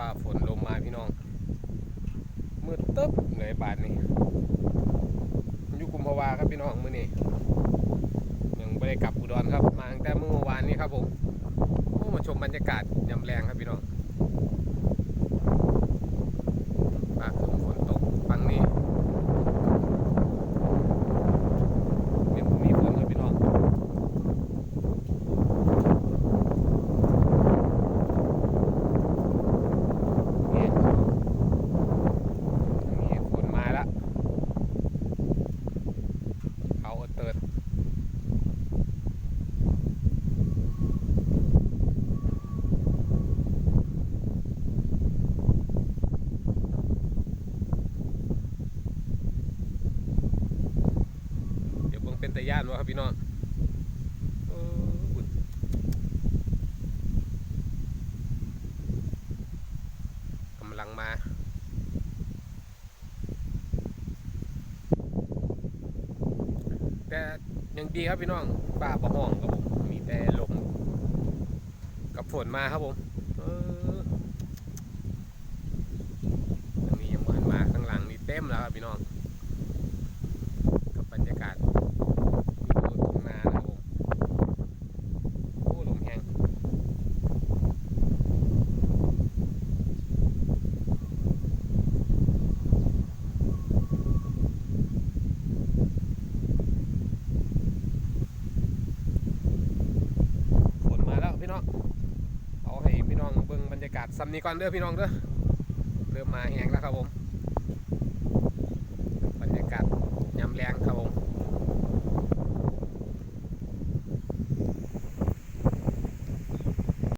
ฟ้าฝนลมมาพี่น้องมืดตึ๊บเหนื่อยบาดนี่อยู่กุมภาวาครับพี่น้องมื้อนี้ยังไม่ได้กลับอุดรครับ มาตั้งแต่เมื่อวานนี้ครับผมมาชมบรรยากาศยามแรงครับพี่น้องฟ้าครึ้มฝนตกฟังนี้มีมีฝนครับพี่น้อง นี่นี่ฝนมาแล้ว เติร์ดเดี๋ยวเบิ่งเป็นแตะย่านวะครับพี่น้องกำลังมา แต่ยังดีครับพี่น้องป่าประห้องครับผมมีแต่ลมกับฝนมาครับผมเออทางนี้ยังเหมือนมาข้างหลังนี่เต็มแล้วครับพี่น้อง กับบรรยากาศวิวตรงนานะครับผม โอ้ลมแห้ง ฝนมาแล้วพี่น้อง เอาให้พี่น้องเบิ่งบ รรยากาศซ้ำนี้ก่อนเด้อพี่น้องเด้อเริ่มมาแหงแล้วครับผม